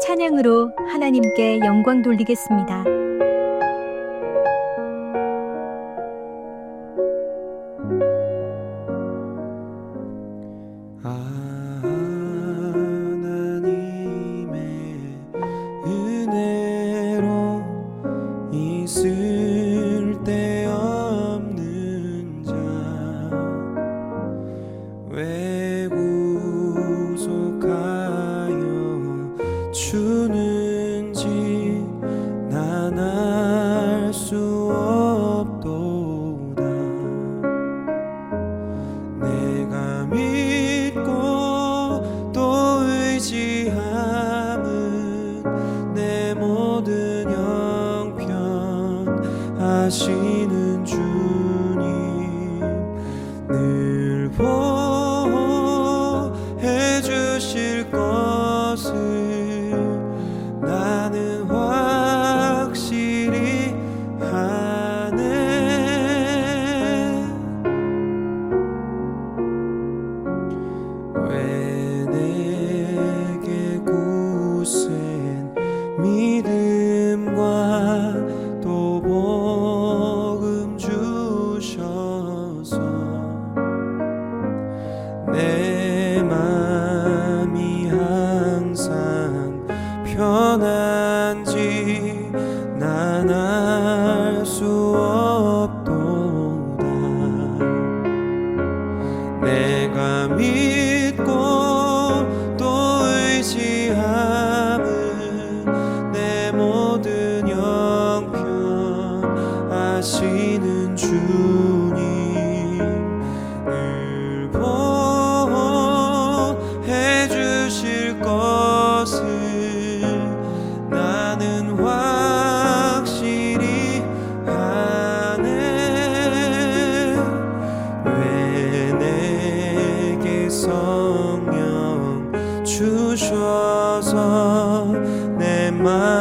찬양으로 하나님께 영광 돌리겠습니다. 것 편한지 난 알 수 없 주셔서. 내마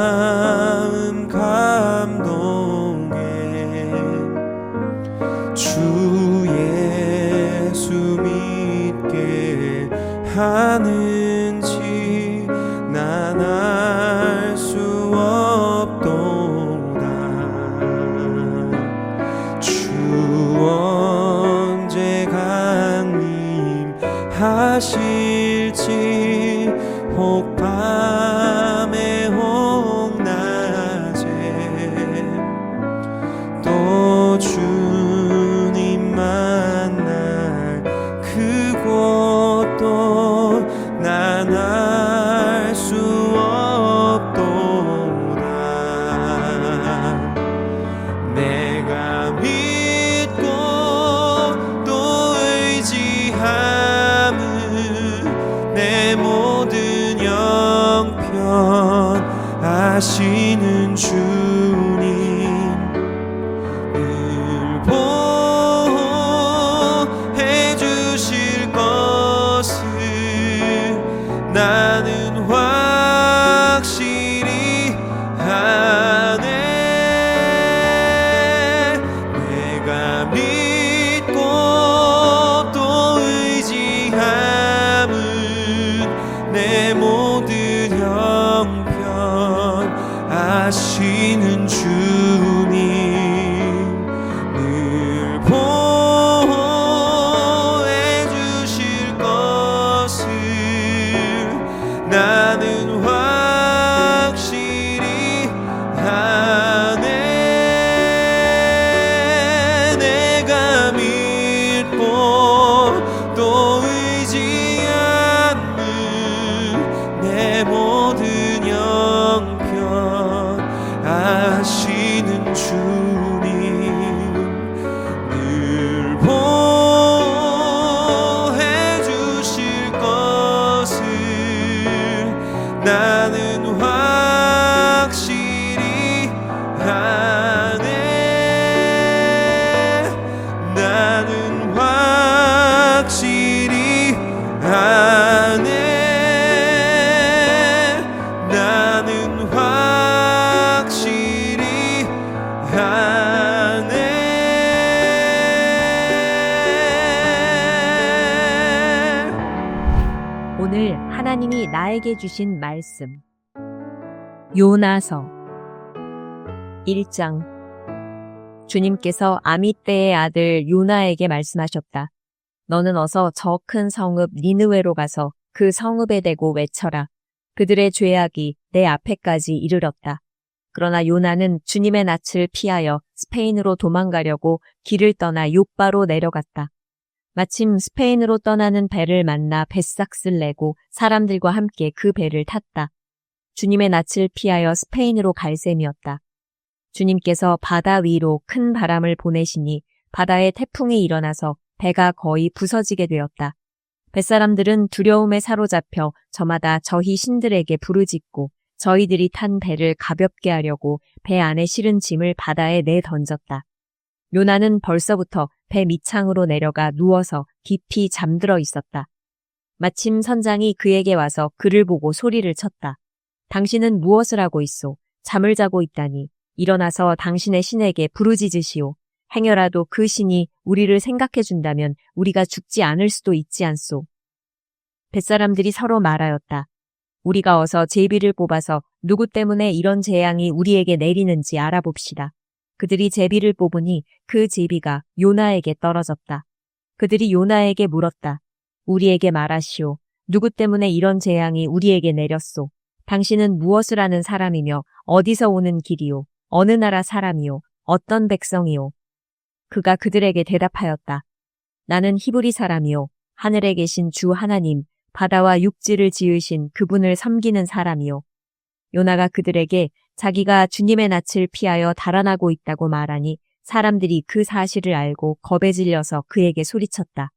나는 확 나에게 주신 말씀. 요나서 1장 주님께서 아미떼의 아들 요나에게 말씀하셨다. 너는 어서 저 큰 성읍 니느웨로 가서 그 성읍에 대고 외쳐라. 그들의 죄악이 내 앞에까지 이르렀다. 그러나 요나는 주님의 낯을 피하여 스페인으로 도망가려고 길을 떠나 요바로 내려갔다. 마침 스페인으로 떠나는 배를 만나 뱃삭을 내고 사람들과 함께 그 배를 탔다. 주님의 낯을 피하여 스페인으로 갈 셈이었다. 주님께서 바다 위로 큰 바람을 보내시니 바다에 태풍이 일어나서 배가 거의 부서지게 되었다. 뱃사람들은 두려움에 사로잡혀 저마다 저희 신들에게 부르짖고 저희들이 탄 배를 가볍게 하려고 배 안에 실은 짐을 바다에 내던졌다. 요나는 벌써부터 배 밑창으로 내려가 누워서 깊이 잠들어 있었다. 마침 선장이 그에게 와서 그를 보고 소리를 쳤다. 당신은 무엇을 하고 있소? 잠을 자고 있다니. 일어나서 당신의 신에게 부르짖으시오. 행여라도 그 신이 우리를 생각해 준다면 우리가 죽지 않을 수도 있지 않소. 뱃사람들이 서로 말하였다. 우리가 어서 제비를 뽑아서 누구 때문에 이런 재앙이 우리에게 내리는지 알아봅시다. 그들이 제비를 뽑으니 그 제비가 요나에게 떨어졌다. 그들이 요나에게 물었다. 우리에게 말하시오. 누구 때문에 이런 재앙이 우리에게 내렸소? 당신은 무엇을 하는 사람이며 어디서 오는 길이요? 어느 나라 사람이요? 어떤 백성이요? 그가 그들에게 대답하였다. 나는 히브리 사람이요. 하늘에 계신 주 하나님, 바다와 육지를 지으신 그분을 섬기는 사람이요. 요나가 그들에게 자기가 주님의 낯을 피하여 달아나고 있다고 말하니 사람들이 그 사실을 알고 겁에 질려서 그에게 소리쳤다.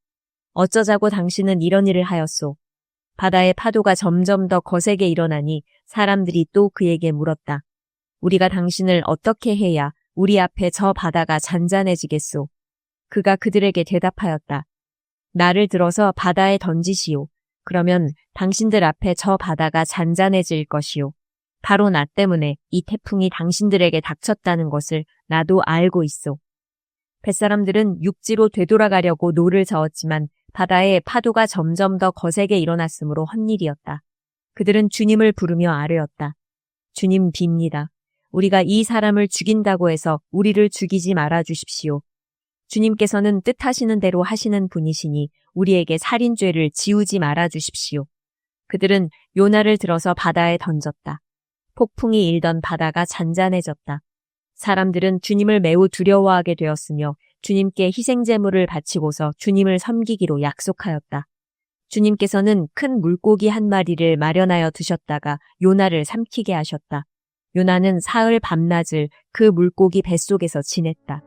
어쩌자고 당신은 이런 일을 하였소? 바다의 파도가 점점 더 거세게 일어나니 사람들이 또 그에게 물었다. 우리가 당신을 어떻게 해야 우리 앞에 저 바다가 잔잔해지겠소? 그가 그들에게 대답하였다. 나를 들어서 바다에 던지시오. 그러면 당신들 앞에 저 바다가 잔잔해질 것이오. 바로 나 때문에 이 태풍이 당신들에게 닥쳤다는 것을 나도 알고 있소. 뱃사람들은 육지로 되돌아가려고 노를 저었지만 바다에 파도가 점점 더 거세게 일어났으므로 헛일이었다. 그들은 주님을 부르며 아뢰었다. 주님 빕니다. 우리가 이 사람을 죽인다고 해서 우리를 죽이지 말아 주십시오. 주님께서는 뜻하시는 대로 하시는 분이시니 우리에게 살인죄를 지우지 말아 주십시오. 그들은 요나를 들어서 바다에 던졌다. 폭풍이 일던 바다가 잔잔해졌다. 사람들은 주님을 매우 두려워하게 되었으며 주님께 희생제물을 바치고서 주님을 섬기기로 약속하였다. 주님께서는 큰 물고기 한 마리를 마련하여 두셨다가 요나를 삼키게 하셨다. 요나는 사흘 밤낮을 그 물고기 뱃속에서 지냈다.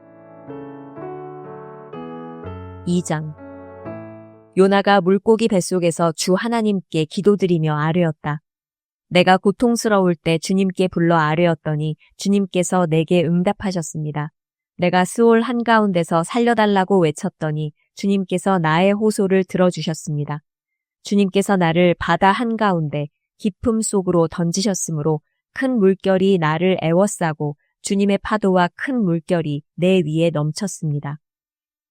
2장 요나가 물고기 뱃속에서 주 하나님께 기도드리며 아뢰었다. 내가 고통스러울 때 주님께 불러 아뢰었더니 주님께서 내게 응답하셨습니다. 내가 스올 한가운데서 살려달라고 외쳤더니 주님께서 나의 호소를 들어주셨습니다. 주님께서 나를 바다 한가운데 깊음 속으로 던지셨으므로 큰 물결이 나를 애워싸고 주님의 파도와 큰 물결이 내 위에 넘쳤습니다.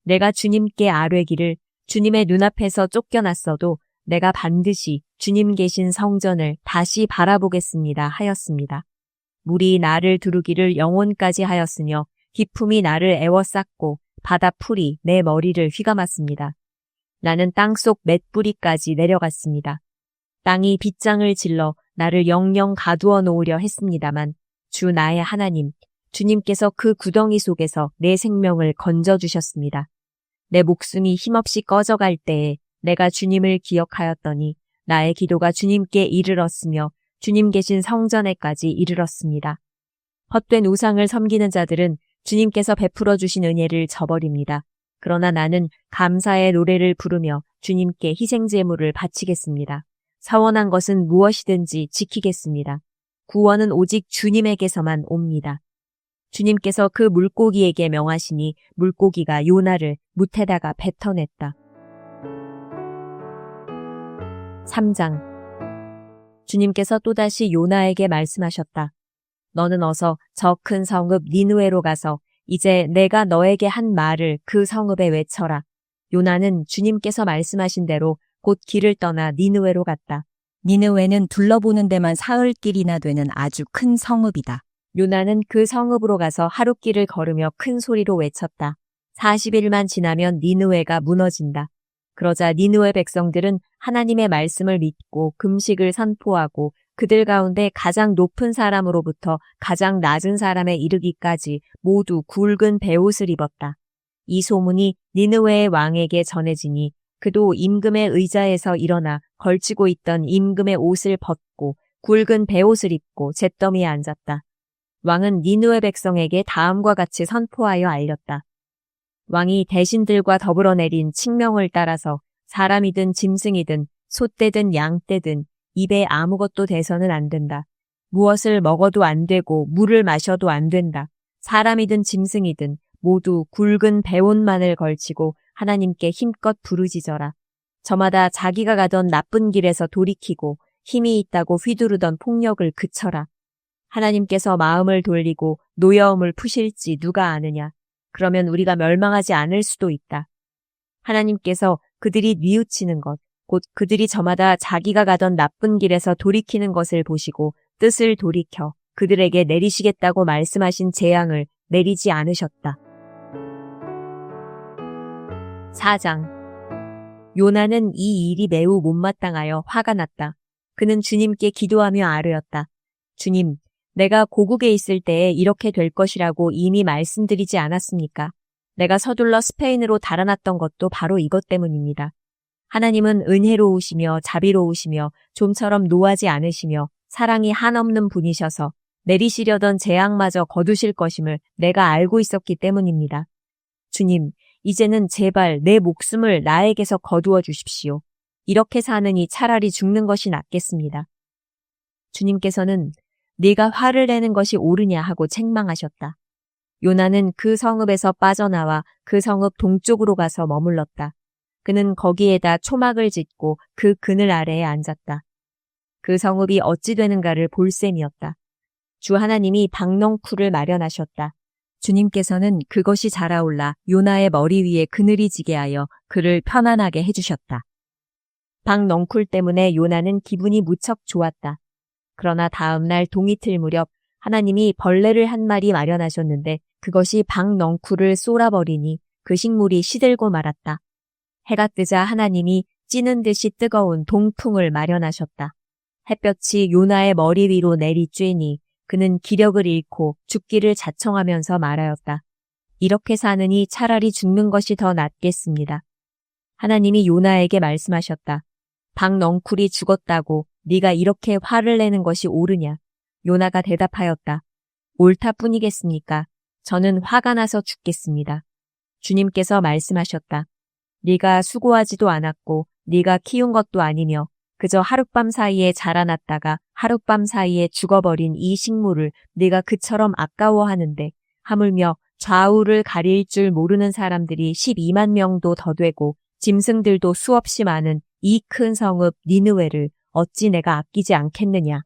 내가 주님께 아뢰기를 주님의 눈앞에서 쫓겨났어도 내가 반드시 주님 계신 성전을 다시 바라보겠습니다 하였습니다. 물이 나를 두르기를 영혼까지 하였으며 기품이 나를 애워쌌고 바다 풀이 내 머리를 휘감았습니다. 나는 땅속 맷뿌리까지 내려갔습니다. 땅이 빗장을 질러 나를 영영 가두어 놓으려 했습니다만 주 나의 하나님, 주님께서 그 구덩이 속에서 내 생명을 건져주셨습니다. 내 목숨이 힘없이 꺼져갈 때에 내가 주님을 기억하였더니 나의 기도가 주님께 이르렀으며 주님 계신 성전에까지 이르렀습니다. 헛된 우상을 섬기는 자들은 주님께서 베풀어 주신 은혜를 저버립니다. 그러나 나는 감사의 노래를 부르며 주님께 희생제물을 바치겠습니다. 사원한 것은 무엇이든지 지키겠습니다. 구원은 오직 주님에게서만 옵니다. 주님께서 그 물고기에게 명하시니 물고기가 요나를 무태다가 뱉어냈다. 3장 주님께서 또다시 요나에게 말씀하셨다. 너는 어서 저 큰 성읍 니누에로 가서 이제 내가 너에게 한 말을 그 성읍에 외쳐라. 요나는 주님께서 말씀하신 대로 곧 길을 떠나 니느웨로 갔다. 니느웨는 둘러보는 데만 사흘 길이나 되는 아주 큰 성읍이다. 요나는 그 성읍으로 가서 하룻길을 걸으며 큰 소리로 외쳤다. 40일만 지나면 니느웨가 무너진다. 그러자 니느웨 백성들은 하나님의 말씀을 믿고 금식을 선포하고 그들 가운데 가장 높은 사람으로부터 가장 낮은 사람에 이르기까지 모두 굵은 베옷을 입었다. 이 소문이 니느웨의 왕에게 전해지니 그도 임금의 의자에서 일어나 걸치고 있던 임금의 옷을 벗고 굵은 베옷을 입고 잿더미에 앉았다. 왕은 니느웨 백성에게 다음과 같이 선포하여 알렸다. 왕이 대신들과 더불어 내린 칙명을 따라서 사람이든 짐승이든 소떼든 양떼든 입에 아무것도 대서는 안 된다. 무엇을 먹어도 안 되고 물을 마셔도 안 된다. 사람이든 짐승이든 모두 굵은 배옷만을 걸치고 하나님께 힘껏 부르짖어라. 저마다 자기가 가던 나쁜 길에서 돌이키고 힘이 있다고 휘두르던 폭력을 그쳐라. 하나님께서 마음을 돌리고 노여움을 푸실지 누가 아느냐. 그러면 우리가 멸망하지 않을 수도 있다. 하나님께서 그들이 뉘우치는 것, 곧 그들이 저마다 자기가 가던 나쁜 길에서 돌이키는 것을 보시고 뜻을 돌이켜 그들에게 내리시겠다고 말씀하신 재앙을 내리지 않으셨다. 4장 요나는 이 일이 매우 못마땅하여 화가 났다. 그는 주님께 기도하며 아뢰었다. 주님, 내가 고국에 있을 때에 이렇게 될 것이라고 이미 말씀드리지 않았습니까? 내가 서둘러 스페인으로 달아났던 것도 바로 이것 때문입니다. 하나님은 은혜로우시며 자비로우시며 좀처럼 노하지 않으시며 사랑이 한없는 분이셔서 내리시려던 재앙마저 거두실 것임을 내가 알고 있었기 때문입니다. 주님, 이제는 제발 내 목숨을 나에게서 거두어 주십시오. 이렇게 사느니 차라리 죽는 것이 낫겠습니다. 주님께서는 네가 화를 내는 것이 옳으냐 하고 책망하셨다. 요나는 그 성읍에서 빠져나와 그 성읍 동쪽으로 가서 머물렀다. 그는 거기에다 초막을 짓고 그 그늘 아래에 앉았다. 그 성읍이 어찌 되는가를 볼 셈이었다. 주 하나님이 박넝쿨을 마련하셨다. 주님께서는 그것이 자라올라 요나의 머리 위에 그늘이 지게 하여 그를 편안하게 해주셨다. 박넝쿨 때문에 요나는 기분이 무척 좋았다. 그러나 다음 날 동이틀 무렵 하나님이 벌레를 한 마리 마련하셨는데 그것이 박넝쿨을 쏘아버리니 그 식물이 시들고 말았다. 해가 뜨자 하나님이 찌는 듯이 뜨거운 동풍을 마련하셨다. 햇볕이 요나의 머리 위로 내리쬐니 그는 기력을 잃고 죽기를 자청하면서 말하였다. 이렇게 사느니 차라리 죽는 것이 더 낫겠습니다. 하나님이 요나에게 말씀하셨다. 박넝쿨이 죽었다고 네가 이렇게 화를 내는 것이 옳으냐? 요나가 대답하였다. 옳다 뿐이겠습니까? 저는 화가 나서 죽겠습니다. 주님께서 말씀하셨다. 네가 수고하지도 않았고 네가 키운 것도 아니며 그저 하룻밤 사이에 자라났다가 하룻밤 사이에 죽어버린 이 식물을 네가 그처럼 아까워하는데 하물며 좌우를 가릴 줄 모르는 사람들이 12만 명도 더 되고 짐승들도 수없이 많은 이 큰 성읍 니느웨를 어찌 내가 아끼지 않겠느냐.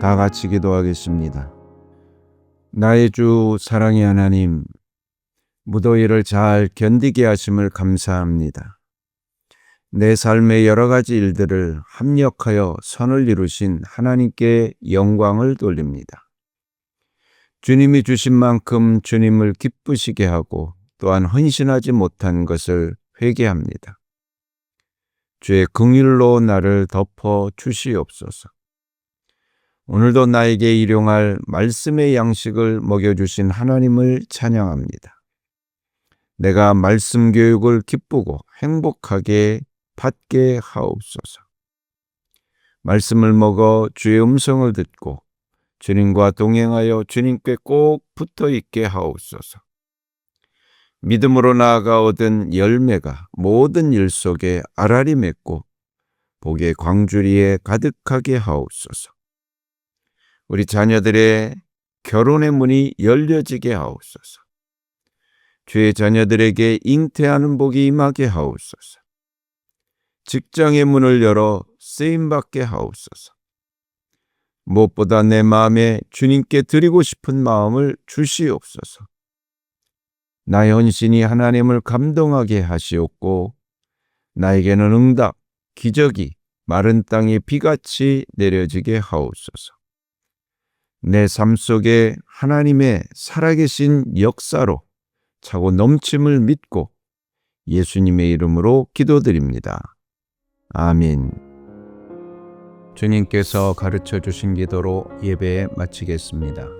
다 같이 기도하겠습니다. 나의 주 사랑의 하나님, 무더위를 잘 견디게 하심을 감사합니다. 내 삶의 여러 가지 일들을 합력하여 선을 이루신 하나님께 영광을 돌립니다. 주님이 주신 만큼 주님을 기쁘시게 하고 또한 헌신하지 못한 것을 회개합니다. 주의 긍휼로 나를 덮어 주시옵소서. 오늘도 나에게 일용할 말씀의 양식을 먹여주신 하나님을 찬양합니다. 내가 말씀 교육을 기쁘고 행복하게 받게 하옵소서. 말씀을 먹어 주의 음성을 듣고 주님과 동행하여 주님께 꼭 붙어 있게 하옵소서. 믿음으로 나아가 얻은 열매가 모든 일 속에 알알이 맺고 복의 광주리에 가득하게 하옵소서. 우리 자녀들의 결혼의 문이 열려지게 하옵소서. 주의 자녀들에게 잉태하는 복이 임하게 하옵소서. 직장의 문을 열어 쓰임받게 하옵소서. 무엇보다 내 마음에 주님께 드리고 싶은 마음을 주시옵소서. 나의 헌신이 하나님을 감동하게 하시옵고 나에게는 응답, 기적이 마른 땅에 비같이 내려지게 하옵소서. 내 삶 속에 하나님의 살아계신 역사로 차고 넘침을 믿고 예수님의 이름으로 기도드립니다. 아멘. 주님께서 가르쳐 주신 기도로 예배 마치겠습니다.